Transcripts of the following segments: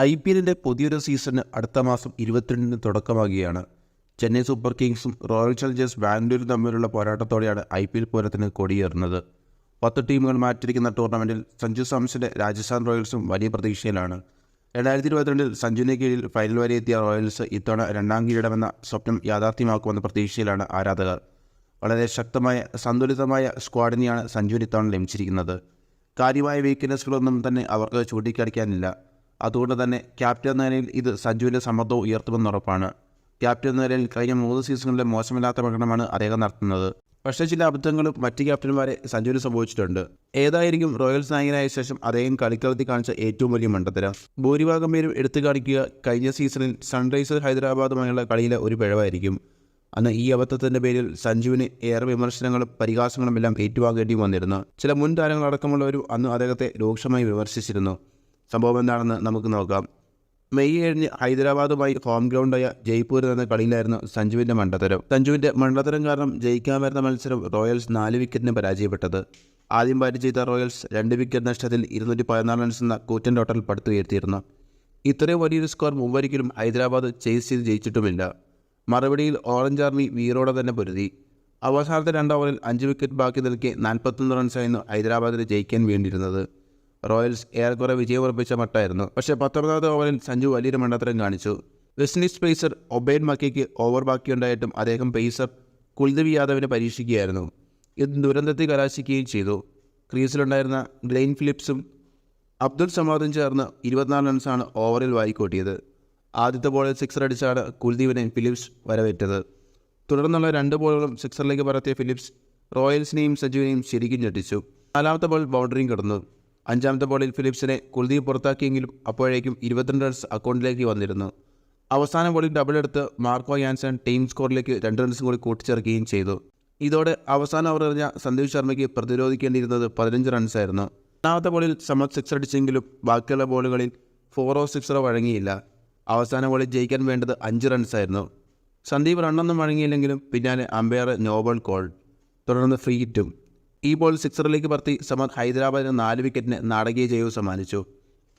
I P എല്ലിന്റെ പുതിയൊരു season അടുത്ത മാസം ഇരുപത്തിരണ്ടിന് തുടക്കമാകുകയാണ്. ചെന്നൈ സൂപ്പർ കിങ്സും റോയൽ ചലഞ്ചേഴ്സ് ബാംഗ്ലൂരും തമ്മിലുള്ള പോരാട്ടത്തോടെയാണ് ഐ പി എൽ പൂരത്തിന് കൊടിയേറുന്നത്. പത്ത് ടീമുകൾ മാറ്റിരിക്കുന്ന ടൂർണമെന്റിൽ സഞ്ജു സാംസന്റെ രാജസ്ഥാൻ റോയൽസും വലിയ പ്രതീക്ഷയിലാണ്. രണ്ടായിരത്തി ഇരുപത്തിരണ്ടിൽ സഞ്ജുവിന് കീഴിൽ ഫൈനൽ വരെ എത്തിയ റോയൽസ് ഇത്തവണ രണ്ടാം കിരീടമെന്ന സ്വപ്നം യാഥാർത്ഥ്യമാക്കുമെന്ന പ്രതീക്ഷയിലാണ് ആരാധകർ. വളരെ ശക്തമായ സന്തുലിതമായ സ്ക്വാഡിനെയാണ് സഞ്ജുവിന് ഇത്തവണ ലഭിച്ചിരിക്കുന്നത്. കാര്യമായ വീക്ക്നെസ്സുകളൊന്നും തന്നെ അവർക്ക് ചൂണ്ടിക്കാണിക്കാനില്ല. അതുകൊണ്ട് തന്നെ ക്യാപ്റ്റൻ നിലയിൽ ഇത് സഞ്ജുവിന്റെ സമ്മർദ്ദവും ഉയർത്തുമെന്ന് ഉറപ്പാണ്. ക്യാപ്റ്റൻ നിലയിൽ കഴിഞ്ഞ മൂന്ന് സീസണുകളിലെ മോശമില്ലാത്ത പ്രകടനമാണ് അദ്ദേഹം നടത്തുന്നത്. പക്ഷേ ചില അബദ്ധങ്ങളും മറ്റ് ക്യാപ്റ്റന്മാരെ സഞ്ജുവിന് സംഭവിച്ചിട്ടുണ്ട്. ഏതായിരിക്കും റോയൽസ് നായകനായ ശേഷം അദ്ദേഹം കളിക്കളത്തിൽ കാണിച്ച ഏറ്റവും വലിയ മണ്ടത്തരം? ഭൂരിഭാഗം പേരും എടുത്തു കാണിക്കുക കഴിഞ്ഞ സീസണിൽ സൺറൈസേഴ്സ് ഹൈദരാബാദുമായുള്ള കളിയിലെ ഒരു പിഴവായിരിക്കും. അന്ന് ഈ അബദ്ധത്തിന്റെ പേരിൽ സഞ്ജുവിന് ഏറെ വിമർശനങ്ങളും പരിഹാസങ്ങളും എല്ലാം ഏറ്റുവാങ്ങേണ്ടി വന്നിരുന്നു. ചില മുൻ താരങ്ങളടക്കമുള്ളവരും അന്ന് അദ്ദേഹത്തെ രൂക്ഷമായി വിമർശിച്ചിരുന്നു. സംഭവം എന്താണെന്ന് നമുക്ക് നോക്കാം. മെയ് ഏഴിന് ഹൈദരാബാദുമായി ഹോം ഗ്രൗണ്ടായ ജയ്പൂരിൽ എന്ന കളിയിലായിരുന്നു സഞ്ജുവിന്റെ മണ്ടത്തരം. സഞ്ജുവിന്റെ മണ്ടത്തരം കാരണം ജയിക്കാൻ വരുന്ന മത്സരം റോയൽസ് നാല് വിക്കറ്റിന് പരാജയപ്പെട്ടത്. ആദ്യം ബാറ്റ് ചെയ്ത റോയൽസ് രണ്ട് വിക്കറ്റ് നഷ്ടത്തിൽ ഇരുന്നൂറ്റി പതിനാല് റൺസ് എന്ന കൂറ്റൻ ടോട്ടൽ പടുത്തുയർത്തിയിരുന്നു ഇത്രയും വലിയൊരു സ്കോർ മുമ്പൊരിക്കലും ഹൈദരാബാദ് ചേസ് ചെയ്ത് ജയിച്ചിട്ടുമില്ല. മറുപടിയിൽ ഓറഞ്ച് ആർമി വീറോടെ തന്നെ പൊരുതി. അവസാനത്തെ രണ്ട് ഓവറിൽ അഞ്ച് വിക്കറ്റ് ബാക്കി നിൽക്കെ നാൽപ്പത്തൊന്ന് റൺസായിരുന്നു ഹൈദരാബാദിന് ജയിക്കാൻ വേണ്ടിയിരുന്നത്. റോയൽസ് ഏറെക്കുറെ വിജയം ഉറപ്പിച്ച മട്ടായിരുന്നു. പക്ഷേ പത്തൊമ്പതാമത് ഓവറിൽ സഞ്ജു വലിയൊരു മണ്ടത്തരം കാണിച്ചു. വെസ്റ്റ് ഇൻഡീസ് പേസർ ഒബൈൻ മക്കിക്ക് ഓവർ ബാക്കിയുണ്ടായിട്ടും അദ്ദേഹം പേസർ കുൽദീപ് യാദവിനെ പരീക്ഷിക്കുകയായിരുന്നു. ഇത് ദുരന്തത്തിൽ കലാശിക്കുകയും ചെയ്തു. ക്രീസിലുണ്ടായിരുന്ന ഗ്ലെയിൻ ഫിലിപ്സും അബ്ദുൽ സമാദും ചേർന്ന് ഇരുപത്തിനാല് റൺസാണ് ഓവറിൽ വായിക്കൂട്ടിയത് ആദ്യത്തെ ബോളിൽ സിക്സർ അടിച്ചാണ് കുൽദീപിനെ ഫിലിപ്സ് വരവേറ്റത്. തുടർന്നുള്ള രണ്ട് ബോളുകളും സിക്സറിലേക്ക് പറത്തിയ ഫിലിപ്സ് റോയൽസിനെയും സജുവിനെയും ശരിക്കും ഞെട്ടിച്ചു. നാലാമത്തെ ബോൾ ബൗണ്ടറിയും കിടന്നു. അഞ്ചാമത്തെ ബോളിൽ ഫിലിപ്സിനെ കുൽദീപ് പുറത്താക്കിയെങ്കിലും അപ്പോഴേക്കും ഇരുപത്തിരണ്ട് റൺസ് അക്കൗണ്ടിലേക്ക് വന്നിരുന്നു. അവസാന ബോളിൽ ഡബിൾ എടുത്ത് മാർക്കോ യാൻസൺ ടീം സ്കോറിലേക്ക് രണ്ട് റൺസും കൂടി കൂട്ടിച്ചേർക്കുകയും ചെയ്തു. ഇതോടെ അവസാന ഓവർ എറിഞ്ഞ സന്ദീപ് ശർമ്മയ്ക്ക് പ്രതിരോധിക്കേണ്ടിയിരുന്നത് പതിനഞ്ച് റൺസായിരുന്നു ഒന്നാമത്തെ ബോളിൽ സമത് സിക്സ് അടിച്ചെങ്കിലും ബാക്കിയുള്ള ബോളുകളിൽ ഫോറോ സിക്സറോ വഴങ്ങിയില്ല. അവസാന ബോളിൽ ജയിക്കാൻ വേണ്ടത് അഞ്ച് റൺസായിരുന്നു സന്ദീപ് റണ്ണൊന്നും വഴങ്ങിയില്ലെങ്കിലും പിന്നാലെ അമ്പയർ നോബൽ കോൾ. തുടർന്ന് ഫ്രീ ഹിറ്റും ഈ ബോൾ സിക്സറിലേക്ക് പറത്തി സമദ് ഹൈദരാബാദിന് നാല് വിക്കറ്റിന് നാടകീയ ജയവും സമ്മാനിച്ചു.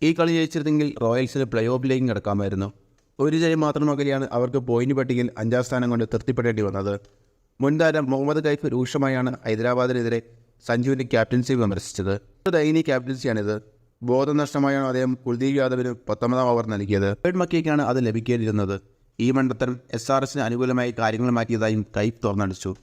ഈ കളി ജയിച്ചിരുന്നെങ്കിൽ റോയൽസിന് പ്ലേ ഓഫിലേക്കും കിടക്കാമായിരുന്നു. ഒരു ജയം മാത്രം അകലെയാണ് അവർക്ക് പോയിന്റ് പട്ടികയിൽ അഞ്ചാം സ്ഥാനം കൊണ്ട് തൃപ്തിപ്പെടേണ്ടി വന്നത്. മുൻതാരം മുഹമ്മദ് കൈഫ് രൂക്ഷമായാണ് ഹൈദരാബാദിനെതിരെ സഞ്ജുവിന്റെ ക്യാപ്റ്റൻസി വിമർശിച്ചത്. ദയനീയ ക്യാപ്റ്റൻസിയാണിത് ബോധനഷ്ടമായാണ് അദ്ദേഹം കുൽദീപ് യാദവിന് പത്തൊമ്പതാം ഓവർ നൽകിയത്. ബേഡ് മക്കിയേക്കാണ് അത് ലഭിക്കേണ്ടിയിരുന്നത്. ഈ മണ്ഡത്തരം എസ് ആർ എസിന് അനുകൂലമായി കാര്യങ്ങൾ മാറ്റിയതായും കൈഫ് തുറന്നടിച്ചു